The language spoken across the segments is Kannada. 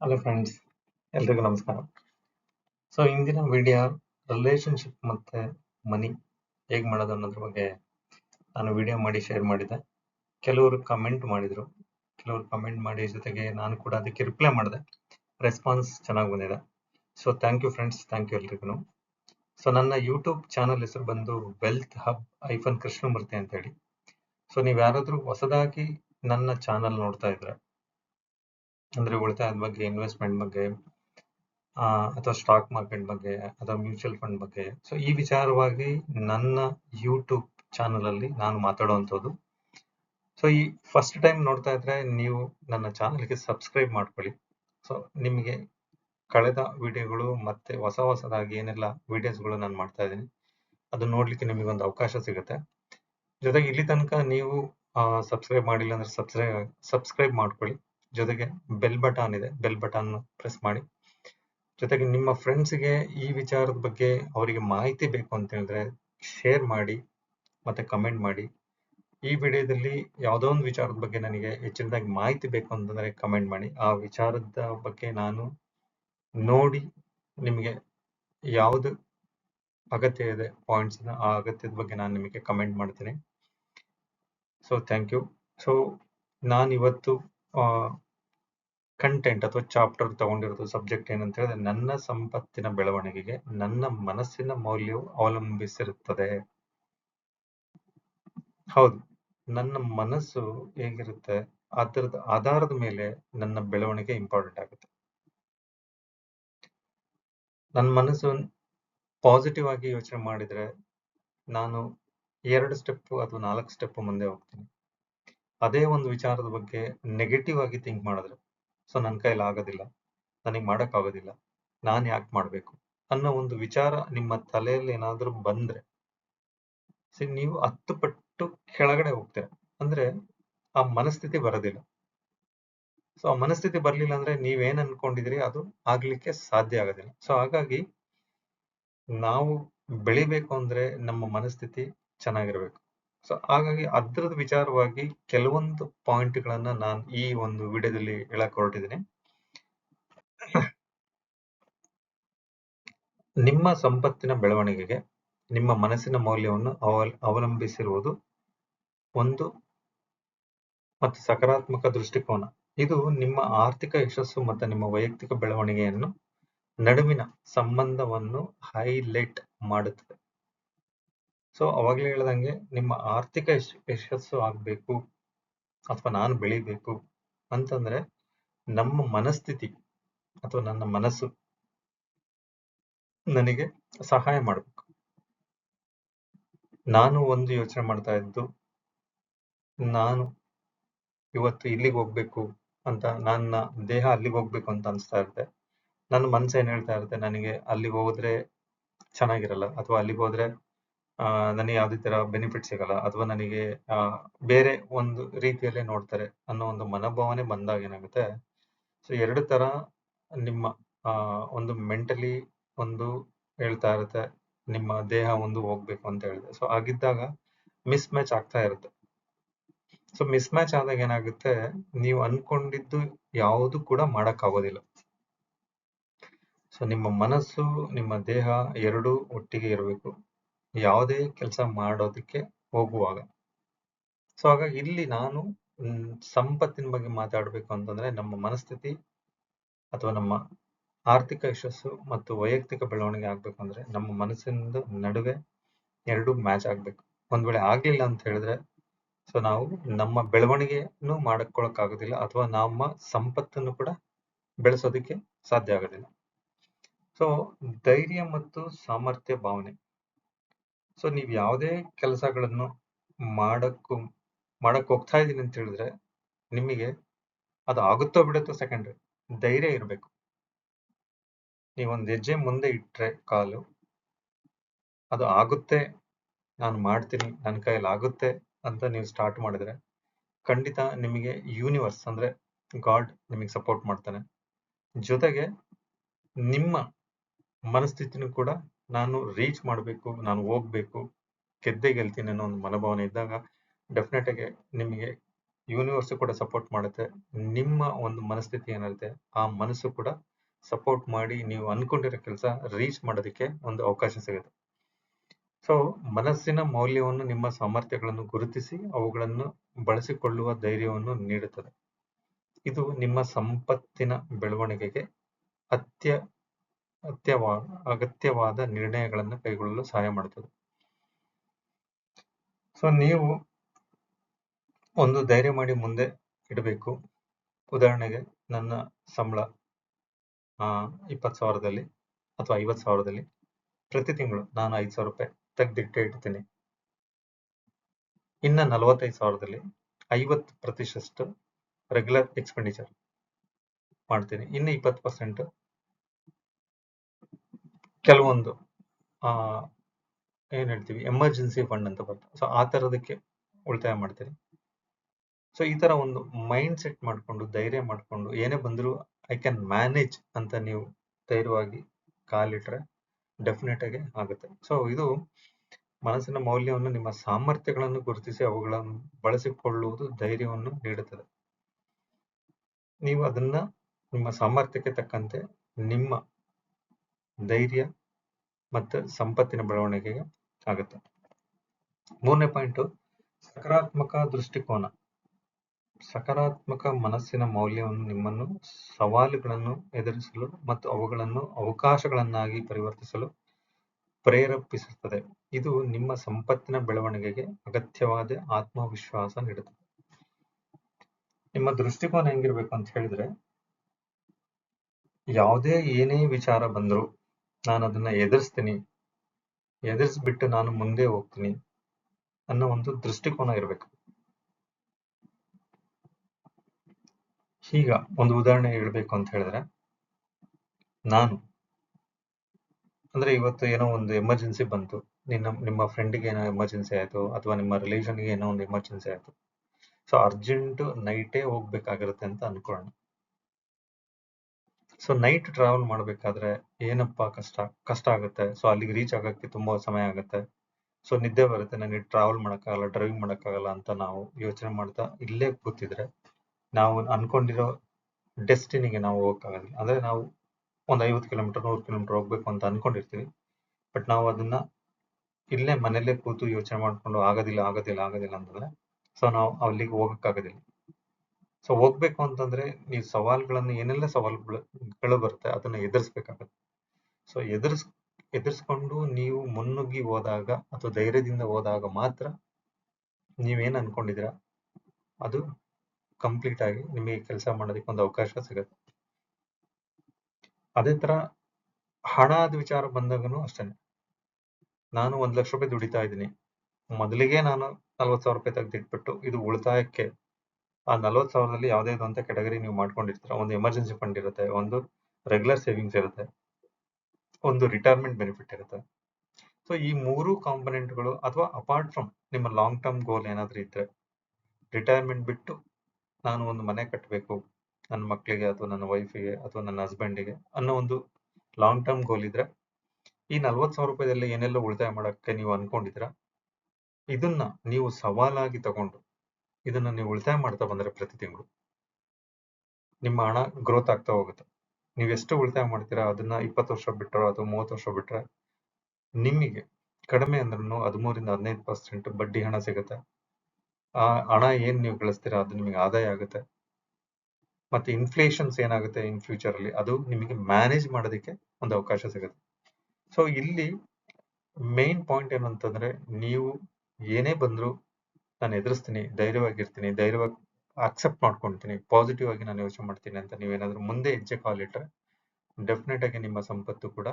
ಹಲೋ ಫ್ರೆಂಡ್ಸ್ ಎಲ್ರಿಗೂ ನಮಸ್ಕಾರ. ಸೊ ಇಂದಿನ ವಿಡಿಯೋ ರಿಲೇಶನ್ಶಿಪ್ ಮತ್ತೆ ಮನಿ ಹೇಗೆ ಮಾಡೋದು ಅನ್ನೋದ್ರ ಬಗ್ಗೆ ನಾನು ವಿಡಿಯೋ ಮಾಡಿ ಶೇರ್ ಮಾಡಿದೆ ಕೆಲವರು ಕಮೆಂಟ್ ಮಾಡಿದ್ರು. ಕೆಲವರು ಕಮೆಂಟ್ ಮಾಡಿ ಜೊತೆಗೆ ನಾನು ಕೂಡ ಅದಕ್ಕೆ ರಿಪ್ಲೈ ಮಾಡಿದೆ. ರೆಸ್ಪಾನ್ಸ್ ಚೆನ್ನಾಗಿ ಬಂದಿದೆ. So thank you friends thank you ಎಲ್ರಿಗೂ ಸೊ ನನ್ನ ಯೂಟ್ಯೂಬ್ ಚಾನಲ್ ಹೆಸರು ಬಂದು ವೆಲ್ತ್ ಹಬ್ ಐಫನ್ ಕೃಷ್ಣಮೂರ್ತಿ ಅಂತ ಹೇಳಿ ಸೊ ನೀವು ಯಾರಾದರೂ ಹೊಸದಾಗಿ ನನ್ನ ಚಾನಲ್ ನೋಡ್ತಾ ಇದ್ರೆ ಅಂದ್ರೆ ಉಳಿತಾಯದ ಬಗ್ಗೆ ಇನ್ವೆಸ್ಟ್ಮೆಂಟ್ ಬಗ್ಗೆ ಅಥವಾ ಸ್ಟಾಕ್ ಮಾರ್ಕೆಟ್ ಬಗ್ಗೆ, ಅಥವಾ ಮ್ಯೂಚುವಲ್ ಫಂಡ್ ಬಗ್ಗೆ. ಸೊ ಈ ವಿಚಾರವಾಗಿ ನನ್ನ ಯೂಟ್ಯೂಬ್ ಚಾನಲ್ ಅಲ್ಲಿ ನಾನು ಮಾತಾಡುವಂಥದ್ದು. ಸೊ ಈ ಫಸ್ಟ್ ಟೈಮ್ ನೋಡ್ತಾ ಇದ್ರೆ ನೀವು ನನ್ನ ಚಾನಲ್ಗೆ ಸಬ್ಸ್ಕ್ರೈಬ್ ಮಾಡ್ಕೊಳ್ಳಿ. ಸೊ ನಿಮಗೆ ಕಳೆದ ವಿಡಿಯೋಗಳು ಮತ್ತೆ ಹೊಸ ಹೊಸದಾಗಿ ಏನೆಲ್ಲ ವಿಡಿಯೋಸ್ಗಳು ನಾನು ಮಾಡ್ತಾ ಇದ್ದೀನಿ ಅದು ನೋಡ್ಲಿಕ್ಕೆ ನಿಮಗೆ ಒಂದು ಅವಕಾಶ ಸಿಗುತ್ತೆ. ಜೊತೆಗೆ ಇಲ್ಲಿ ತನಕ ನೀವು ಸಬ್ಸ್ಕ್ರೈಬ್ ಮಾಡಿಲ್ಲ ಅಂದ್ರೆ ಸಬ್ಸ್ಕ್ರೈಬ್ ಸಬ್ಸ್ಕ್ರೈಬ್ ಮಾಡ್ಕೊಳ್ಳಿ. ಜೊತೆಗೆ ಬೆಲ್ ಬಟನ್ ಇದೆ. ಬೆಲ್ ಬಟನ್ ಪ್ರೆಸ್ ಮಾಡಿ. ಜೊತೆಗೆ ನಿಮ್ಮ ಫ್ರೆಂಡ್ಸ್ಗೆ ಈ ವಿಚಾರದ ಬಗ್ಗೆ ಅವರಿಗೆ ಮಾಹಿತಿ ಬೇಕು ಅಂತ ಹೇಳಿದ್ರೆ ಶೇರ್ ಮಾಡಿ ಮತ್ತೆ ಕಮೆಂಟ್ ಮಾಡಿ. ಈ ವಿಡಿಯೋದಲ್ಲಿ ಯಾವುದೋ ಒಂದು ವಿಚಾರದ ಬಗ್ಗೆ ನನಗೆ ಹೆಚ್ಚಿನದಾಗಿ ಮಾಹಿತಿ ಬೇಕು ಅಂತಂದ್ರೆ ಕಮೆಂಟ್ ಮಾಡಿ. ಆ ವಿಚಾರದ ಬಗ್ಗೆ ನಾನು ನೋಡಿ ನಿಮಗೆ ಯಾವುದು ಅಗತ್ಯ ಇದೆ ಪಾಯಿಂಟ್ಸ್ ಆ ಅಗತ್ಯದ ಬಗ್ಗೆ ನಾನು ನಿಮಗೆ ಕಮೆಂಟ್ ಮಾಡ್ತೀನಿ. ಸೊ ಥ್ಯಾಂಕ್ ಯು ಸೊ ನಾನು ಇವತ್ತು ಕಂಟೆಂಟ್ ಅಥವಾ ಚಾಪ್ಟರ್ ತಗೊಂಡಿರೋದು ಸಬ್ಜೆಕ್ಟ್ ಏನಂತ ಹೇಳಿದ್ರೆ ನನ್ನ ಸಂಪತ್ತಿನ ಬೆಳವಣಿಗೆಗೆ ನನ್ನ ಮನಸ್ಸಿನ ಮೌಲ್ಯವು ಅವಲಂಬಿಸಿರುತ್ತದೆ. ಹೌದು, ನನ್ನ ಮನಸ್ಸು ಹೇಗಿರುತ್ತೆ ಅದರದ ಆಧಾರದ ಮೇಲೆ ನನ್ನ ಬೆಳವಣಿಗೆ ಇಂಪಾರ್ಟೆಂಟ್ ಆಗುತ್ತೆ. ನನ್ನ ಮನಸ್ಸು ಪಾಸಿಟಿವ್ ಆಗಿ ಯೋಚನೆ ಮಾಡಿದ್ರೆ ನಾನು ಎರಡು ಸ್ಟೆಪ್ ಅಥವಾ ನಾಲ್ಕು ಸ್ಟೆಪ್ ಮುಂದೆ ಹೋಗ್ತೀನಿ. ಅದೇ ಒಂದು ವಿಚಾರದ ಬಗ್ಗೆ ನೆಗೆಟಿವ್ ಆಗಿ ಥಿಂಕ್ ಮಾಡಿದ್ರೆ ಸೊ ನನ್ನ ಕೈಲಿ ಆಗೋದಿಲ್ಲ. ನನಗೆ ಮಾಡೋಕ್ಕಾಗೋದಿಲ್ಲ ನಾನು ಯಾಕೆ ಮಾಡಬೇಕು? ಅನ್ನೋ ಒಂದು ವಿಚಾರ ನಿಮ್ಮ ತಲೆಯಲ್ಲಿ ಏನಾದರೂ ಬಂದ್ರೆ, ಸಿ, ನೀವು ಹತ್ತು ಪಟ್ಟು ಕೆಳಗಡೆ ಹೋಗ್ತೀರ. ಅಂದ್ರೆ, ಆ ಮನಸ್ಥಿತಿ ಬರೋದಿಲ್ಲ. ಸೊ, ಆ ಮನಸ್ಥಿತಿ ಬರಲಿಲ್ಲ ಅಂದರೆ ನೀವೇನು ಅನ್ಕೊಂಡಿದ್ರಿ, ಅದು ಆಗಲಿಕ್ಕೆ ಸಾಧ್ಯ ಆಗೋದಿಲ್ಲ. ಸೊ, ಹಾಗಾಗಿ, ನಾವು ಬೆಳಿಬೇಕು ಅಂದ್ರೆ ನಮ್ಮ ಮನಸ್ಥಿತಿ ಚೆನ್ನಾಗಿರ್ಬೇಕು. ಸೊ ಹಾಗಾಗಿ ಅದ್ರದ ವಿಚಾರವಾಗಿ ಕೆಲವೊಂದು ಪಾಯಿಂಟ್ ಗಳನ್ನ ನಾನು ಈ ಒಂದು ವಿಡಿಯೋದಲ್ಲಿ ಹೇಳಕ್ ಹೊರಟಿದ್ದೀನಿ ನಿಮ್ಮ ಸಂಪತ್ತಿನ ಬೆಳವಣಿಗೆಗೆ, ನಿಮ್ಮ ಮನಸ್ಸಿನ ಮೌಲ್ಯವನ್ನು ಅವಲ್, ಅವಲಂಬಿಸಿರುವುದು ಒಂದು ಮತ್ತು ಸಕಾರಾತ್ಮಕ ದೃಷ್ಟಿಕೋನ. ಇದು ನಿಮ್ಮ ಆರ್ಥಿಕ ಯಶಸ್ಸು ಮತ್ತು ನಿಮ್ಮ ವೈಯಕ್ತಿಕ ಬೆಳವಣಿಗೆಯನ್ನು ನಡುವಿನ ಸಂಬಂಧವನ್ನು ಹೈಲೈಟ್ ಮಾಡುತ್ತದೆ. ಸೊ ಅವಾಗಲೇ ಹೇಳ್ದಂಗೆ ನಿಮ್ಮ ಆರ್ಥಿಕ ಯಶಸ್ಸು ಆಗ್ಬೇಕು ಅಥವಾ ನಾನು ಬೆಳಿಬೇಕು ಅಂತಂದ್ರೆ ನಮ್ಮ ಮನಸ್ಥಿತಿ ಅಥವಾ ನನ್ನ ಮನಸ್ಸು ನನಗೆ ಸಹಾಯ ಮಾಡಬೇಕು. ನಾನು ಒಂದು ಯೋಚನೆ ಮಾಡ್ತಾ ಇದ್ದು, ನಾನು ಇವತ್ತು ಇಲ್ಲಿಗೆ ಹೋಗ್ಬೇಕು ಅಂತ, ನನ್ನ ದೇಹ ಅಲ್ಲಿಗೆ ಹೋಗ್ಬೇಕು ಅಂತ ಅನಿಸ್ತಾ ಇರುತ್ತೆ. ನನ್ನ ಮನಸ್ಸು ಏನ್ ಹೇಳ್ತಾ ಇರುತ್ತೆ, ನನಗೆ ಅಲ್ಲಿಗೆ ಹೋದ್ರೆ ಚೆನ್ನಾಗಿರಲ್ಲ ಅಥವಾ ಅಲ್ಲಿಗೆ ಹೋದ್ರೆ ನನಗೆ ಯಾವುದೇ ತರ ಬೆನಿಫಿಟ್ ಸಿಗಲ್ಲ. ಅಥವಾ ನನಗೆ ಬೇರೆ ಒಂದು ರೀತಿಯಲ್ಲಿ ನೋಡ್ತಾರೆ ಅನ್ನೋ ಒಂದು ಮನೋಭಾವನೆ ಬಂದಾಗ ಏನಾಗುತ್ತೆ? ಸೊ ಎರಡು ತರ ನಿಮ್ಮ ಒಂದು ಮೆಂಟಲಿ ಒಂದು ಹೇಳ್ತಾ ಇರುತ್ತೆ, ನಿಮ್ಮ ದೇಹ ಒಂದು ಹೋಗ್ಬೇಕು ಅಂತ ಹೇಳಿದೆ ಸೊ ಆಗಿದ್ದಾಗ ಮಿಸ್ ಮ್ಯಾಚ್ ಆಗ್ತಾ ಇರುತ್ತೆ. ಸೊ ಮಿಸ್ ಮ್ಯಾಚ್ ಆದಾಗ ಏನಾಗುತ್ತೆ? ನೀವು ಅನ್ಕೊಂಡಿದ್ದು ಯಾವುದು ಕೂಡ ಮಾಡಕ್ಕಾಗೋದಿಲ್ಲ. ಸೊ ನಿಮ್ಮ ಮನಸ್ಸು, ನಿಮ್ಮ ದೇಹ ಎರಡು ಒಟ್ಟಿಗೆ ಇರಬೇಕು. ಯಾವುದೇ ಕೆಲಸ ಮಾಡೋದಕ್ಕೆ ಹೋಗುವಾಗ. ಸೊ ಹಾಗಾಗಿ ಇಲ್ಲಿ ನಾನು ಸಂಪತ್ತಿನ ಬಗ್ಗೆ ಮಾತಾಡ್ಬೇಕು ಅಂತಂದ್ರೆ ನಮ್ಮ ಮನಸ್ಥಿತಿ ಅಥವಾ ನಮ್ಮ ಆರ್ಥಿಕ ಯಶಸ್ಸು ಮತ್ತು ವೈಯಕ್ತಿಕ ಬೆಳವಣಿಗೆ ಆಗ್ಬೇಕು ಅಂದ್ರೆ ನಮ್ಮ ಮನಸ್ಸಿನ ನಡುವೆ ಎರಡು ಮ್ಯಾಚ್ ಆಗ್ಬೇಕು. ಒಂದ್ ವೇಳೆ ಆಗ್ಲಿಲ್ಲ ಅಂತ ಹೇಳಿದ್ರೆ ಸೊ ನಾವು ನಮ್ಮ ಬೆಳವಣಿಗೆಯನ್ನು ಮಾಡ್ಕೊಳಕ್ ಆಗೋದಿಲ್ಲ ಅಥವಾ ನಮ್ಮ ಸಂಪತ್ತನ್ನು ಕೂಡ ಬೆಳೆಸೋದಕ್ಕೆ ಸಾಧ್ಯ ಆಗೋದಿಲ್ಲ. ಸೊ ಧೈರ್ಯ ಮತ್ತು ಸಾಮರ್ಥ್ಯ ಭಾವನೆ. ಸೊ ನೀವು ಯಾವುದೇ ಕೆಲಸಗಳನ್ನು ಮಾಡಕ್ಕೂ, ಮಾಡಕ್ ಹೋಗ್ತಾ ಇದೀನಿ ಅಂತ ಹೇಳಿದ್ರೆ ನಿಮಗೆ ಅದು ಆಗುತ್ತೋ ಬಿಡುತ್ತೋ ಸೆಕೆಂಡ್ರಿ ಧೈರ್ಯ ಇರಬೇಕು. ನೀವೊಂದು ಹೆಜ್ಜೆ ಮುಂದೆ ಇಟ್ರೆ ಕಾಲು, ಅದು ಆಗುತ್ತೆ, ನಾನು ಮಾಡ್ತೀನಿ, ನನ್ನ ಕೈಯಲ್ಲಿ ಆಗುತ್ತೆ ಅಂತ ನೀವು ಸ್ಟಾರ್ಟ್ ಮಾಡಿದ್ರೆ ಖಂಡಿತ ನಿಮಗೆ ಯೂನಿವರ್ಸ್ ಅಂದ್ರೆ ಗಾಡ್ ನಿಮಗೆ ಸಪೋರ್ಟ್ ಮಾಡ್ತಾನೆ. ಜೊತೆಗೆ ನಿಮ್ಮ ಮನಸ್ಥಿತಿನೂ ಕೂಡ ನಾನು ರೀಚ್ ಮಾಡಬೇಕು, ನಾನು ಹೋಗ್ಬೇಕು, ಗೆದ್ದೆ ಗೆಲ್ತೀನಿ ಅನ್ನೋ ಒಂದು ಮನೋಭಾವನೆ ಇದ್ದಾಗ ಡೆಫಿನೆಟ್ ಆಗಿ ನಿಮಗೆ ಯೂನಿವರ್ಸ್ ಕೂಡ ಸಪೋರ್ಟ್ ಮಾಡುತ್ತೆ. ನಿಮ್ಮ ಒಂದು ಮನಸ್ಥಿತಿ ಏನಿರುತ್ತೆ, ಆ ಮನಸ್ಸು ಕೂಡ ಸಪೋರ್ಟ್ ಮಾಡಿ ನೀವು ಅನ್ಕೊಂಡಿರೋ ಕೆಲಸ ರೀಚ್ ಮಾಡೋದಕ್ಕೆ ಒಂದು ಅವಕಾಶ ಸಿಗುತ್ತೆ. ಸೊ ಮನಸ್ಸಿನ ಮೌಲ್ಯವನ್ನು, ನಿಮ್ಮ ಸಾಮರ್ಥ್ಯಗಳನ್ನು ಗುರುತಿಸಿ ಅವುಗಳನ್ನು ಬಳಸಿಕೊಳ್ಳುವ ಧೈರ್ಯವನ್ನು ನೀಡುತ್ತದೆ. ಇದು ನಿಮ್ಮ ಸಂಪತ್ತಿನ ಬೆಳವಣಿಗೆಗೆ ಅತ್ಯ ಅತ್ಯವಾ, ಅಗತ್ಯವಾದ ನಿರ್ಣಯಗಳನ್ನು ಕೈಗೊಳ್ಳಲು ಸಹಾಯ ಮಾಡುತ್ತದೆ. ಸೊ ನೀವು ಒಂದು ಧೈರ್ಯ ಮಾಡಿ ಮುಂದೆ ಇಡಬೇಕು. ಉದಾಹರಣೆಗೆ, ನನ್ನ ಸಂಬಳ ಇಪ್ಪತ್ತು ಸಾವಿರದಲ್ಲಿ ಅಥವಾ ಐವತ್ತು ಸಾವಿರದಲ್ಲಿ ಪ್ರತಿ ತಿಂಗಳು ನಾನು ಐದು ಸಾವಿರ ರೂಪಾಯಿ ತೆಗೆದಿಟ್ಟೆ ಇಡ್ತೀನಿ. ಇನ್ನ ನಲವತ್ತೈದು ಸಾವಿರದಲ್ಲಿ ಐವತ್ತು ಪ್ರತಿಶತ ರೆಗ್ಯುಲರ್ ಎಕ್ಸ್ಪೆಂಡಿಚರ್ ಮಾಡ್ತೀನಿ. ಇನ್ನು ಇಪ್ಪತ್ತು ಪರ್ಸೆಂಟ್ ಕೆಲವೊಂದು ಏನ್ ಹೇಳ್ತೀವಿ ಎಮರ್ಜೆನ್ಸಿ ಫಂಡ್ ಅಂತ ಬರ್ತದೆ. ಸೊ ಆ ತರದಕ್ಕೆ ಉಳಿತಾಯ ಮಾಡ್ತೀರಿ. ಸೊ ಈ ತರ ಒಂದು ಮೈಂಡ್ ಸೆಟ್ ಮಾಡ್ಕೊಂಡು, ಧೈರ್ಯ ಮಾಡ್ಕೊಂಡು, ಏನೇ ಬಂದರೂ ಐ ಕ್ಯಾನ್ ಮ್ಯಾನೇಜ್ ಅಂತ ನೀವು ಧೈರ್ಯವಾಗಿ ಕಾಲಿಟ್ರೆ ಡೆಫಿನೆಟ್ ಆಗಿ ಆಗುತ್ತೆ. ಸೊ ಇದು ಮನಸ್ಸಿನ ಮೌಲ್ಯವನ್ನು, ನಿಮ್ಮ ಸಾಮರ್ಥ್ಯಗಳನ್ನು ಗುರುತಿಸಿ, ಅವುಗಳನ್ನು ಬಳಸಿಕೊಳ್ಳುವುದು ಧೈರ್ಯವನ್ನು ನೀಡುತ್ತದೆ. ನೀವು ಅದನ್ನ ನಿಮ್ಮ ಸಾಮರ್ಥ್ಯಕ್ಕೆ ತಕ್ಕಂತೆ ನಿಮ್ಮ ಧೈರ್ಯ ಮತ್ತು ಸಂಪತ್ತಿನ ಬೆಳವಣಿಗೆಗೆ ಆಗುತ್ತೆ. ಮೂರನೇ ಪಾಯಿಂಟ್, ಸಕಾರಾತ್ಮಕ ದೃಷ್ಟಿಕೋನ. ಸಕಾರಾತ್ಮಕ ಮನಸ್ಸಿನ ಮೌಲ್ಯವನ್ನು ನಿಮ್ಮನ್ನು ಸವಾಲುಗಳನ್ನು ಎದುರಿಸಲು ಮತ್ತು ಅವುಗಳನ್ನು ಅವಕಾಶಗಳನ್ನಾಗಿ ಪರಿವರ್ತಿಸಲು ಪ್ರೇರೇಪಿಸುತ್ತದೆ. ಇದು ನಿಮ್ಮ ಸಂಪತ್ತಿನ ಬೆಳವಣಿಗೆಗೆ ಅಗತ್ಯವಾದ ಆತ್ಮವಿಶ್ವಾಸ ನೀಡುತ್ತದೆ. ನಿಮ್ಮ ದೃಷ್ಟಿಕೋನ ಹೆಂಗಿರ್ಬೇಕು ಅಂತ ಹೇಳಿದ್ರೆ, ಯಾವುದೇ ಏನೇ ವಿಚಾರ ಬಂದರೂ ನಾನು ಅದನ್ನ ಎದುರಿಸ್ತೀನಿ, ಎದುರಿಸ್ಬಿಟ್ಟು ನಾನು ಮುಂದೆ ಹೋಗ್ತೀನಿ ಅನ್ನೋ ಒಂದು ದೃಷ್ಟಿಕೋನ ಇರಬೇಕು. ಈಗ ಒಂದು ಉದಾಹರಣೆ ಹೇಳ್ಬೇಕು ಅಂತ ಹೇಳಿದ್ರೆ, ನಾನು, ಅಂದ್ರೆ ಇವತ್ತು ಏನೋ ಒಂದು ಎಮರ್ಜೆನ್ಸಿ ಬಂತು, ನಿನ್ನ, ನಿಮ್ಮ ಫ್ರೆಂಡ್ಗೆ ಏನೋ ಎಮರ್ಜೆನ್ಸಿ ಆಯ್ತು, ಅಥವಾ ನಿಮ್ಮ ರಿಲೇಷನ್ಗೆ ಏನೋ ಒಂದು ಎಮರ್ಜೆನ್ಸಿ ಆಯ್ತು. ಸೊ ಅರ್ಜೆಂಟ್ ನೈಟೇ ಹೋಗ್ಬೇಕಾಗಿರುತ್ತೆ ಅಂತ ಅನ್ಕೊಳ್ಳೋಣ. ಸೊ ನೈಟ್ ಟ್ರಾವೆಲ್ ಮಾಡಬೇಕಾದ್ರೆ ಏನಪ್ಪಾ ಕಷ್ಟ ಕಷ್ಟ ಆಗುತ್ತೆ? ಸೊ ಅಲ್ಲಿಗೆ ರೀಚ್ ಆಗಕ್ಕೆ ತುಂಬಾ ಸಮಯ ಆಗುತ್ತೆ. ಸೊ ನಿದ್ದೆ ಬರುತ್ತೆ. ನನಗೆ ಟ್ರಾವೆಲ್ ಮಾಡೋಕ್ಕಾಗಲ್ಲ ಡ್ರೈವಿಂಗ್ ಮಾಡೋಕ್ಕಾಗಲ್ಲ ಅಂತ ನಾವು ಯೋಚನೆ ಮಾಡ್ತಾ ಇಲ್ಲೇ ಕೂತಿದ್ರೆ ನಾವು ಅನ್ಕೊಂಡಿರೋ ಡೆಸ್ಟಿನಿಗೆ ನಾವು ಹೋಗೋಕ್ಕಾಗಲ್ಲ. ಅಂದ್ರೆ ನಾವು ಒಂದು ಐವತ್ತು ಕಿಲೋಮೀಟರ್ ನೂರು ಕಿಲೋಮೀಟರ್ ಹೋಗ್ಬೇಕು ಅಂತ ಅನ್ಕೊಂಡಿರ್ತೀವಿ. ಬಟ್ ನಾವು ಅದನ್ನ ಇಲ್ಲೇ ಮನೇಲೆ ಕೂತು ಯೋಚನೆ ಮಾಡ್ಕೊಂಡು, ಆಗೋದಿಲ್ಲ ಆಗೋದಿಲ್ಲ ಆಗೋದಿಲ್ಲ ಅಂತಂದ್ರೆ ಸೊ ನಾವು ಅಲ್ಲಿಗೆ ಹೋಗಕ್ಕಾಗೋದಿಲ್ಲ. ಸೊ ಹೋಗ್ಬೇಕು ಅಂತಂದ್ರೆ ನೀವು ಸವಾಲುಗಳನ್ನು ಏನೆಲ್ಲ ಸವಾಲುಗಳು ಬರುತ್ತೆ ಅದನ್ನ ಎದುರಿಸ್ಬೇಕಾಗತ್ತೆ. ಸೊ ಎದುರಿಸ್, ಎದುರಿಸ್ಕೊಂಡು ನೀವು ಮುನ್ನುಗ್ಗಿ ಹೋದಾಗ ಅಥವಾ ಧೈರ್ಯದಿಂದ ಹೋದಾಗ ಮಾತ್ರ ನೀವೇನ್ ಅನ್ಕೊಂಡಿದೀರ ಅದು ಕಂಪ್ಲೀಟ್ ಆಗಿ ನಿಮಗೆ ಕೆಲಸ ಮಾಡೋದಕ್ಕೆ ಒಂದು ಅವಕಾಶ ಸಿಗುತ್ತೆ. ಅದೇ ತರ ಹಣದ ವಿಚಾರ ಬಂದಾಗನು ಅಷ್ಟೇನೆ. ನಾನು ಒಂದ್ ಲಕ್ಷ ರೂಪಾಯಿ ದುಡಿತಾ ಇದ್ದೀನಿ. ಮೊದಲಿಗೆ ನಾನು ನಲ್ವತ್ತು ಸಾವಿರ ರೂಪಾಯಿ ತೆಗೆದಿಟ್ಬಿಟ್ಟು ಇದು ಉಳಿತಾಯಕ್ಕೆ ಆ ನಲ್ವತ್ತು ಸಾವಿರದಲ್ಲಿ ಯಾವುದೇ ಅಂತ ಕೆಟಗರಿ ನೀವು ಮಾಡ್ಕೊಂಡಿರ್ತೀರ, ಒಂದು ಎಮರ್ಜೆನ್ಸಿ ಫಂಡ್ ಇರುತ್ತೆ, ಒಂದು ರೆಗ್ಯುಲರ್ ಸೇವಿಂಗ್ಸ್ ಇರುತ್ತೆ, ಒಂದು ರಿಟೈರ್ಮೆಂಟ್ ಬೆನಿಫಿಟ್ ಇರುತ್ತೆ. ಸೊ ಈ ಮೂರು ಕಾಂಪೊನೆಂಟ್ಗಳು ಅಥವಾ ಅಪಾರ್ಟ್ ಫ್ರಮ್ ನಿಮ್ಮ ಲಾಂಗ್ ಟರ್ಮ್ ಗೋಲ್ ಏನಾದರೂ ಇದ್ರೆ ರಿಟೈರ್ಮೆಂಟ್ ಬಿಟ್ಟು ನಾನು ಒಂದು ಮನೆ ಕಟ್ಟಬೇಕು ನನ್ನ ಮಕ್ಕಳಿಗೆ ಅಥವಾ ನನ್ನ ವೈಫಿಗೆ ಅಥವಾ ನನ್ನ ಹಸ್ಬೆಂಡಿಗೆ ಅನ್ನೋ ಒಂದು ಲಾಂಗ್ ಟರ್ಮ್ ಗೋಲ್ ಇದ್ರೆ, ಈ ನಲ್ವತ್ತು ಸಾವಿರ ರೂಪಾಯಿದಲ್ಲಿ ಏನೆಲ್ಲ ಉಳಿತಾಯ ಮಾಡಕ್ಕೆ ನೀವು ಅನ್ಕೊಂಡಿದ್ರ ಇದನ್ನ ನೀವು ಸವಾಲಾಗಿ ತಗೊಂಡು ಇದನ್ನ ನೀವು ಉಳಿತಾಯ ಮಾಡ್ತಾ ಬಂದ್ರೆ ಪ್ರತಿ ತಿಂಗಳು ನಿಮ್ಮ ಹಣ ಗ್ರೋತ್ ಆಗ್ತಾ ಹೋಗುತ್ತೆ. ನೀವು ಎಷ್ಟು ಉಳಿತಾಯ ಮಾಡ್ತೀರಾ, ಅದನ್ನ ಇಪ್ಪತ್ತು ವರ್ಷ ಬಿಟ್ಟರೋ ಅಥವಾ ಮೂವತ್ತು ವರ್ಷ ಬಿಟ್ರೆ ನಿಮಗೆ ಕಡಿಮೆ ಅಂದ್ರೂ ಹದಿಮೂರಿಂದ ಹದಿನೈದು ಪರ್ಸೆಂಟ್ ಬಡ್ಡಿ ಹಣ ಸಿಗುತ್ತೆ. ಆ ಹಣ ಏನ್ ನೀವು ಗಳಿಸ್ತೀರಾ, ಅದು ನಿಮಗೆ ಆದಾಯ ಆಗುತ್ತೆ. ಮತ್ತೆ ಇನ್ಫ್ಲೇಷನ್ಸ್ ಏನಾಗುತ್ತೆ ಇನ್ ಫ್ಯೂಚರ್ ಅಲ್ಲಿ, ಅದು ನಿಮಗೆ ಮ್ಯಾನೇಜ್ ಮಾಡೋದಕ್ಕೆ ಒಂದು ಅವಕಾಶ ಸಿಗುತ್ತೆ. ಸೊ ಇಲ್ಲಿ ಮೇನ್ ಪಾಯಿಂಟ್ ಏನಂತಂದ್ರೆ, ನೀವು ಏನೇ ಬಂದ್ರು ನಾನು ಎದುರಿಸ್ತೀನಿ, ಧೈರ್ಯವಾಗಿರ್ತೀನಿ, ಧೈರ್ಯವಾಗಿ ಅಕ್ಸೆಪ್ಟ್ ಮಾಡ್ಕೊಳ್ತೀನಿ ಪಾಸಿಟಿವ್ ಆಗಿ ನಾನು ಯೋಚನೆ ಮಾಡ್ತೀನಿ ಅಂತ ನೀವೇನಾದ್ರೂ ಮುಂದೆ ಹೆಜ್ಜೆ ಕಾಲಿಟ್ರೆ ಡೆಫಿನೆಟ್ ಆಗಿ ನಿಮ್ಮ ಸಂಪತ್ತು ಕೂಡ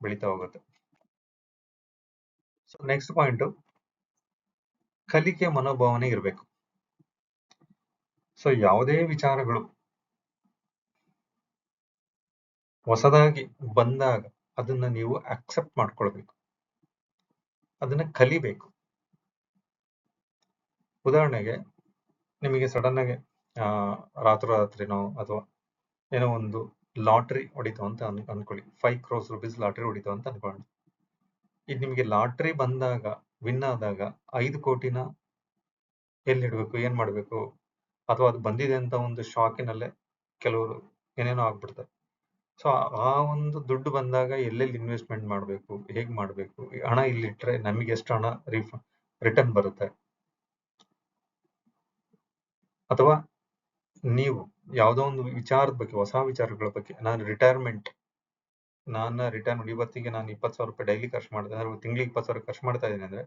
ಬೆಳೀತಾ ಹೋಗುತ್ತೆ. ಸೊ ನೆಕ್ಸ್ಟ್ ಪಾಯಿಂಟ್ ಕಲಿಕೆ ಮನೋಭಾವನೆ ಇರಬೇಕು. ಸೊ ಯಾವುದೇ ವಿಚಾರಗಳು ಹೊಸದಾಗಿ ಬಂದಾಗ ಅದನ್ನ ನೀವು ಅಕ್ಸೆಪ್ಟ್ ಮಾಡ್ಕೊಳ್ಬೇಕು. ಅದನ್ನ ಕಲಿಬೇಕು. ಉದಾಹರಣೆಗೆ ನಿಮಗೆ ಸಡನ್ ಆಗಿ ರಾತ್ರೋರಾತ್ರಿನೋ ಅಥವಾ ಏನೋ ಒಂದು ಲಾಟ್ರಿ ಹೊಡಿತು ಅಂತ ಅನ್, ಅನ್ಕೊಳ್ಳಿ. ಫೈವ್ ಕ್ರೋಸ್ ರುಪೀಸ್ ಲಾಟ್ರಿ ಹೊಡಿತು ಅಂತ ಅನ್ಕೊಳ್ಳಿ ಇದು ನಿಮಗೆ ಲಾಟ್ರಿ ಬಂದಾಗ ವಿನ್ ಆದಾಗ ಐದು ಕೋಟಿನ ಎಲ್ಲಿ ಇಡಬೇಕು, ಏನ್ ಮಾಡ್ಬೇಕು? ಅಥವಾ ಅದು ಬಂದಿದೆ ಅಂತ ಒಂದು ಶಾಕಿನಲ್ಲೇ ಕೆಲವರು ಏನೇನೋ ಆಗ್ಬಿಡ್ತಾರೆ. ಸೊ ಆ ಒಂದು ದುಡ್ಡು ಬಂದಾಗ ಎಲ್ಲೆಲ್ಲಿ ಇನ್ವೆಸ್ಟ್ಮೆಂಟ್ ಮಾಡಬೇಕು, ಹೇಗೆ ಮಾಡಬೇಕು? ಹಣ ಇಲ್ಲಿಟ್ರೆ ನಮಗೆ ಎಷ್ಟು ಹಣ ರಿಟರ್ನ್ ಬರುತ್ತೆ? ಅಥವಾ ನೀವು ಯಾವುದೋ ಒಂದು ವಿಚಾರದ ಬಗ್ಗೆ, ಹೊಸ ವಿಚಾರಗಳ ಬಗ್ಗೆ, ನಾನು ರಿಟೈರ್ಮೆಂಟ್ ನನ್ನ ರಿಟೈರ್ಮೆಂಟ್ ಇವತ್ತಿಗೆ ನಾನು ಇಪ್ಪತ್ತು ಸಾವಿರ ರೂಪಾಯಿ ಡೈಲಿ ಖರ್ಚು ಮಾಡ್ತೇನೆ ಅಂದ್ರೆ ತಿಂಗಳಿಗೆ ಇಪ್ಪತ್ತು ಸಾವಿರ ಖರ್ಚು ಮಾಡ್ತಾ ಇದ್ದೀನಿ ಅಂದ್ರೆ,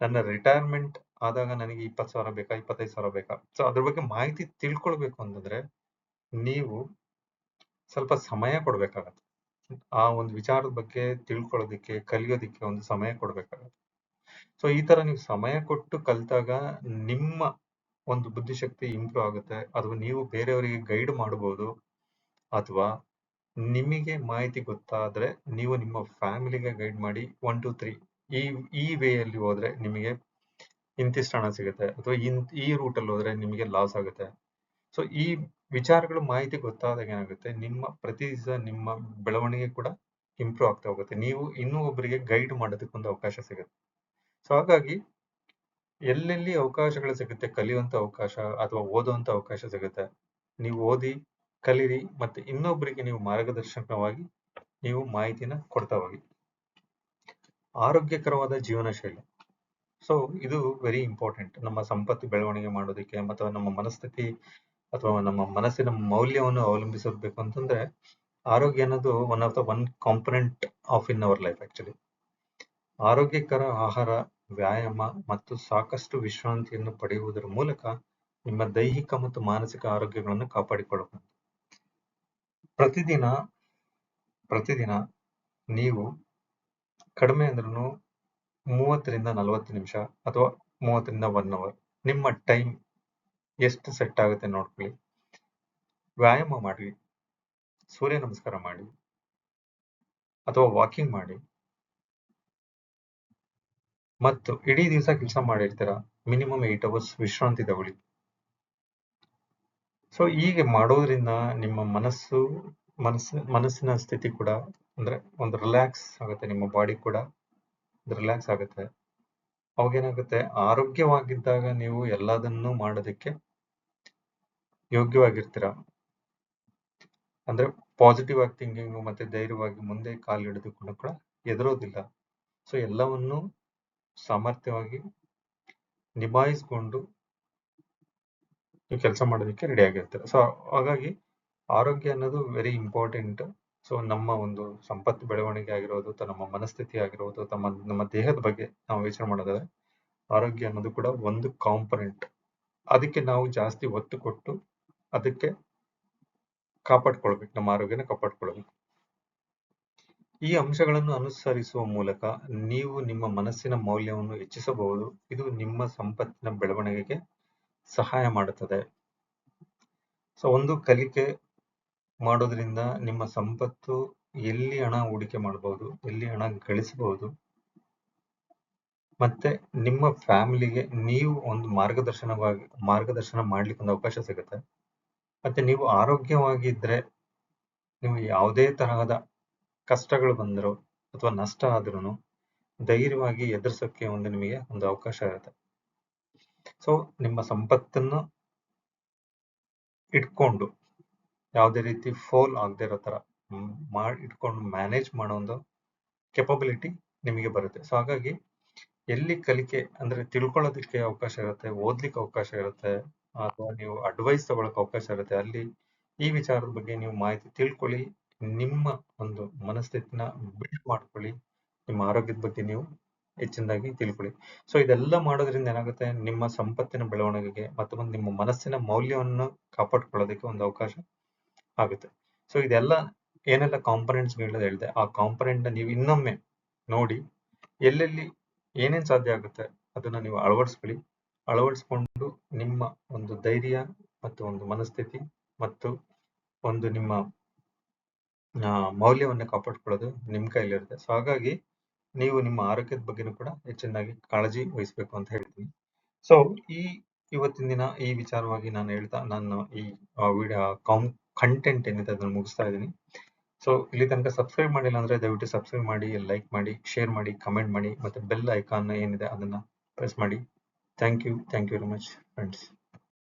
ನನ್ನ ರಿಟೈರ್ಮೆಂಟ್ ಆದಾಗ ನನಗೆ ಇಪ್ಪತ್ತು ಸಾವಿರ ಬೇಕಾ, ಇಪ್ಪತ್ತೈದು ಸಾವಿರ ಬೇಕಾ? ಸೊ ಅದ್ರ ಬಗ್ಗೆ ಮಾಹಿತಿ ತಿಳ್ಕೊಳ್ಬೇಕು ಅಂತಂದ್ರೆ, ನೀವು ಸ್ವಲ್ಪ ಸಮಯ ಕೊಡ್ಬೇಕಾಗತ್ತೆ. ಆ ಒಂದು ವಿಚಾರದ ಬಗ್ಗೆ ತಿಳ್ಕೊಳ್ಳೋದಿಕ್ಕೆ, ಕಲಿಯೋದಿಕ್ಕೆ ಒಂದು ಸಮಯ ಕೊಡ್ಬೇಕಾಗತ್ತೆ. ಸೊ ಈ ತರ ನೀವು ಸಮಯ ಕೊಟ್ಟು ಕಲ್ತಾಗ ನಿಮ್ಮ ಒಂದು ಬುದ್ಧಿಶಕ್ತಿ ಇಂಪ್ರೂವ್ ಆಗುತ್ತೆ. ಅಥವಾ ನೀವು ಬೇರೆಯವರಿಗೆ ಗೈಡ್ ಮಾಡಬಹುದು. ಅಥವಾ ನಿಮಗೆ ಮಾಹಿತಿ ಗೊತ್ತಾದ್ರೆ ನೀವು ನಿಮ್ಮ ಫ್ಯಾಮಿಲಿಗೆ ಗೈಡ್ ಮಾಡಿ ಒನ್ ಟು ತ್ರೀ ಈ ಈ ವೇ ಅಲ್ಲಿ ಹೋದ್ರೆ ನಿಮಗೆ ಇಂತಿಷ್ಟು ಹಣ ಸಿಗುತ್ತೆ. ಅಥವಾ ಇನ್, ಈ ರೂಟ್ ಅಲ್ಲಿ ಹೋದ್ರೆ ನಿಮಗೆ ಲಾಸ್ ಆಗುತ್ತೆ. ಸೊ ಈ ವಿಚಾರಗಳು ಮಾಹಿತಿ ಗೊತ್ತಾದಾಗ ಏನಾಗುತ್ತೆ? ನಿಮ್ಮ ಪ್ರತಿ ದಿವಸ ನಿಮ್ಮ ಬೆಳವಣಿಗೆ ಕೂಡ ಇಂಪ್ರೂವ್ ಆಗ್ತಾ ಹೋಗುತ್ತೆ. ನೀವು ಇನ್ನೂ ಒಬ್ಬರಿಗೆ ಗೈಡ್ ಮಾಡೋದಕ್ಕೊಂದು ಅವಕಾಶ ಸಿಗುತ್ತೆ. ಸೊ ಹಾಗಾಗಿ ಎಲ್ಲೆಲ್ಲಿ ಅವಕಾಶಗಳು ಸಿಗುತ್ತೆ? ಕಲಿಯುವಂತ ಅವಕಾಶ ಅಥವಾ ಓದುವಂತ ಅವಕಾಶ ಸಿಗುತ್ತೆ? ನೀವು ಓದಿ, ಕಲಿರಿ ಮತ್ತೆ ಇನ್ನೊಬ್ಬರಿಗೆ ನೀವು ಮಾರ್ಗದರ್ಶಕವಾಗಿ ನೀವು ಮಾಹಿತಿನ ಕೊಡ್ತಾ ಹೋಗಿ ಆರೋಗ್ಯಕರವಾದ ಜೀವನ ಶೈಲಿ. ಸೊ ಇದು ವೆರಿ ಇಂಪಾರ್ಟೆಂಟ್ ನಮ್ಮ ಸಂಪತ್ತು ಬೆಳವಣಿಗೆ ಮಾಡೋದಕ್ಕೆ ಅಥವಾ ನಮ್ಮ ಮನಸ್ಥಿತಿ ಅಥವಾ ನಮ್ಮ ಮನಸ್ಸಿನ ಮೌಲ್ಯವನ್ನು ಅವಲಂಬಿಸಿರ್ಬೇಕು ಅಂತಂದ್ರೆ, ಆರೋಗ್ಯ ಅನ್ನೋದು one of the one component of in our life actually ಆರೋಗ್ಯಕರ ಆಹಾರ ವ್ಯಾಯಾಮ ಮತ್ತು ಸಾಕಷ್ಟು ವಿಶ್ರಾಂತಿಯನ್ನು ಪಡೆಯುವುದರ ಮೂಲಕ ನಿಮ್ಮ ದೈಹಿಕ ಮತ್ತು ಮಾನಸಿಕ ಆರೋಗ್ಯಗಳನ್ನು ಕಾಪಾಡಿಕೊಳ್ಳಬಹುದು. ಪ್ರತಿದಿನ ಪ್ರತಿದಿನ ನೀವು ಕಡಿಮೆ ಅಂದ್ರೂ ಮೂವತ್ತರಿಂದ ನಲವತ್ತು ನಿಮಿಷ ಅಥವಾ ಮೂವತ್ತರಿಂದ ಒನ್ ಅವರ್ ನಿಮ್ಮ ಟೈಮ್ ಎಷ್ಟು ಸೆಟ್ ಆಗುತ್ತೆ ನೋಡ್ಕೊಳ್ಳಿ. ವ್ಯಾಯಾಮ ಮಾಡಿ, ಸೂರ್ಯ ನಮಸ್ಕಾರ ಮಾಡಿ ಅಥವಾ ವಾಕಿಂಗ್ ಮಾಡಿ ಮತ್ತು ಇಡೀ ದಿವಸ ಕೆಲಸ ಮಾಡಿರ್ತೀರ? ಮಿನಿಮಮ್ ಏಟ್ ಅವರ್ಸ್ ವಿಶ್ರಾಂತಿ ತಗೊಳ್ಳಿ. ಸೊ ಹೀಗೆ ಮಾಡೋದ್ರಿಂದ ನಿಮ್ಮ ಮನಸ್ಸು ಮನಸ್ಸು, ಮನಸ್ಸಿನ ಸ್ಥಿತಿ ಕೂಡ ಅಂದ್ರೆ ಒಂದು ರಿಲ್ಯಾಕ್ಸ್ ಆಗುತ್ತೆ, ನಿಮ್ಮ ಬಾಡಿ ಕೂಡ ರಿಲ್ಯಾಕ್ಸ್ ಆಗುತ್ತೆ. ಅವಾಗೇನಾಗುತ್ತೆ ಆರೋಗ್ಯವಾಗಿದ್ದಾಗ ನೀವು ಎಲ್ಲದನ್ನು ಮಾಡೋದಕ್ಕೆ ಯೋಗ್ಯವಾಗಿರ್ತೀರ. ಅಂದ್ರೆ ಪಾಸಿಟಿವ್ ಆಗಿ ಥಿಂಕಿಂಗ್ ಮತ್ತೆ ಧೈರ್ಯವಾಗಿ ಮುಂದೆ ಕಾಲು ಹಿಡಿದುಕೊಂಡು ಕೂಡ ಎದುರೋದಿಲ್ಲ. ಸೊ ಎಲ್ಲವನ್ನು ಸಾಮರ್ಥ್ಯವಾಗಿ ನಿಭಾಯಿಸ್ಕೊಂಡು ನೀವು ಕೆಲಸ ಮಾಡೋದಕ್ಕೆ ರೆಡಿ ಆಗಿರ್ತಾರೆ. ಸೊ ಹಾಗಾಗಿ ಆರೋಗ್ಯ ಅನ್ನೋದು ವೆರಿ ಇಂಪಾರ್ಟೆಂಟ್ ಸೊ ನಮ್ಮ ಒಂದು ಸಂಪತ್ತು ಬೆಳವಣಿಗೆ ಆಗಿರೋದು ನಮ್ಮ ಮನಸ್ಥಿತಿ ಆಗಿರೋದು, ತಮ್ಮ, ನಮ್ಮ ದೇಹದ ಬಗ್ಗೆ ನಾವು ಯೋಚನೆ ಮಾಡೋದಾದ್ರೆ ಆರೋಗ್ಯ ಅನ್ನೋದು ಕೂಡ ಒಂದು ಕಾಂಪೊನೆಂಟ್ ಅದಕ್ಕೆ ನಾವು ಜಾಸ್ತಿ ಒತ್ತು ಕೊಟ್ಟು ಅದಕ್ಕೆ ಕಾಪಾಡ್ಕೊಳ್ಬೇಕು, ನಮ್ಮ ಆರೋಗ್ಯನ ಕಾಪಾಡ್ಕೊಳ್ಬೇಕು. ಈ ಅಂಶಗಳನ್ನು ಅನುಸರಿಸುವ ಮೂಲಕ ನೀವು ನಿಮ್ಮ ಮನಸ್ಸಿನ ಮೌಲ್ಯವನ್ನು ಹೆಚ್ಚಿಸಬಹುದು. ಇದು ನಿಮ್ಮ ಸಂಪತ್ತಿನ ಬೆಳವಣಿಗೆಗೆ ಸಹಾಯ ಮಾಡುತ್ತದೆ. ಸೊ ಒಂದು ಕಲಿಕೆ ಮಾಡೋದ್ರಿಂದ ನಿಮ್ಮ ಸಂಪತ್ತು ಎಲ್ಲಿ ಹಣ ಹೂಡಿಕೆ ಮಾಡಬಹುದು, ಎಲ್ಲಿ ಹಣ ಗಳಿಸಬಹುದು, ಮತ್ತೆ ನಿಮ್ಮ ಫ್ಯಾಮಿಲಿಗೆ ನೀವು ಒಂದು ಮಾರ್ಗದರ್ಶನವಾಗಿ, ಮಾರ್ಗದರ್ಶನ ಮಾಡ್ಲಿಕ್ಕೆ ಒಂದು ಅವಕಾಶ ಸಿಗುತ್ತೆ. ಮತ್ತೆ ನೀವು ಆರೋಗ್ಯವಾಗಿದ್ರೆ ನೀವು ಯಾವುದೇ ತರಹದ ಕಷ್ಟಗಳು ಬಂದರೂ ಅಥವಾ ನಷ್ಟ ಆದ್ರೂ ಧೈರ್ಯವಾಗಿ ಎದುರಿಸೋಕೆ ಒಂದು ನಿಮಗೆ ಒಂದು ಅವಕಾಶ ಇರುತ್ತೆ. ಸೊ ನಿಮ್ಮ ಸಂಪತ್ತನ್ನು ಇಟ್ಕೊಂಡು ಯಾವುದೇ ರೀತಿ ಫೋಲ್ ಆಗದೆ ಇರೋ ತರ ಮಾಡಿ ಇಟ್ಕೊಂಡು ಮ್ಯಾನೇಜ್ ಮಾಡೋ ಒಂದು ಕೆಪಬಿಲಿಟಿ ನಿಮಗೆ ಬರುತ್ತೆ. ಸೊ ಹಾಗಾಗಿ ಎಲ್ಲಿ ಕಲಿಕೆ ಅಂದ್ರೆ ತಿಳ್ಕೊಳ್ಳೋದಕ್ಕೆ ಅವಕಾಶ ಇರುತ್ತೆ, ಓದ್ಲಿಕ್ಕೆ ಅವಕಾಶ ಇರುತ್ತೆ, ಅಥವಾ ನೀವು ಅಡ್ವೈಸ್ ತಗೊಳಕ್ ಅವಕಾಶ ಇರುತ್ತೆ, ಅಲ್ಲಿ ಈ ವಿಚಾರದ ಬಗ್ಗೆ ನೀವು ಮಾಹಿತಿ ತಿಳ್ಕೊಳ್ಳಿ. ನಿಮ್ಮ ಒಂದು ಮನಸ್ಥಿತಿನ ಬಿಲ್ಡ್ ಮಾಡ್ಕೊಳ್ಳಿ. ನಿಮ್ಮ ಆರೋಗ್ಯದ ಬಗ್ಗೆ ನೀವು ಹೆಚ್ಚಿನದಾಗಿ ತಿಳ್ಕೊಳ್ಳಿ. ಸೊ ಇದೆಲ್ಲ ಮಾಡೋದ್ರಿಂದ ಏನಾಗುತ್ತೆ? ನಿಮ್ಮ ಸಂಪತ್ತಿನ ಬೆಳವಣಿಗೆಗೆ ಮತ್ತು ನಿಮ್ಮ ಮನಸ್ಸಿನ ಮೌಲ್ಯವನ್ನು ಕಾಪಾಡ್ಕೊಳ್ಳೋದಕ್ಕೆ ಒಂದು ಅವಕಾಶ ಆಗುತ್ತೆ. ಸೊ ಇದೆಲ್ಲ ಏನೆಲ್ಲ ಕಾಂಪೊನೆಂಟ್ಸ್ ಹೇಳಿದೆ, ಆ ಕಾಂಪೊನೆಂಟ್ ನೀವು ಇನ್ನೊಮ್ಮೆ ನೋಡಿ, ಎಲ್ಲೆಲ್ಲಿ ಏನೇನು ಸಾಧ್ಯ ಆಗುತ್ತೆ ಅದನ್ನ ನೀವು ಅಳವಡಿಸ್ಕೊಳ್ಳಿ. ಅಳವಡಿಸ್ಕೊಂಡು ನಿಮ್ಮ ಒಂದು ಧೈರ್ಯ ಮತ್ತು ಒಂದು ಮನಸ್ಥಿತಿ ಮತ್ತು ಒಂದು ನಿಮ್ಮ ಮೌಲ್ಯವನ್ನು ಕಾಪಾಡ್ಕೊಳ್ಳೋದು ನಿಮ್ಮ ಕೈಲಿರುತ್ತೆ. ಸೊ ಹಾಗಾಗಿ ನೀವು ನಿಮ್ಮ ಆರೋಗ್ಯದ ಬಗ್ಗೆನೂ ಕೂಡ ಹೆಚ್ಚಿನದಾಗಿ ಕಾಳಜಿ ವಹಿಸ್ಬೇಕು ಅಂತ ಹೇಳ್ತೀನಿ. ಸೊ ಈ ಇವತ್ತಿನ ದಿನ ಈ ವಿಚಾರವಾಗಿ ನಾನು ಹೇಳ್ತಾ, ನಾನು ಈ ವಿಡಿಯೋ ಕಂಟೆಂಟ್ ಏನಿದೆ ಅದನ್ನು ಮುಗಿಸ್ತಾ ಇದ್ದೀನಿ. ಸೊ ಇಲ್ಲಿ ತನಕ ಸಬ್ಸ್ಕ್ರೈಬ್ ಮಾಡಿಲ್ಲ ಅಂದ್ರೆ ದಯವಿಟ್ಟು ಸಬ್ಸ್ಕ್ರೈಬ್ ಮಾಡಿ ಲೈಕ್ ಮಾಡಿ ಶೇರ್ ಮಾಡಿ ಕಮೆಂಟ್ ಮಾಡಿ, ಮತ್ತೆ ಬೆಲ್ ಐಕಾನ್ ಏನಿದೆ ಅದನ್ನ ಪ್ರೆಸ್ ಮಾಡಿ. Thank you thank you very much friends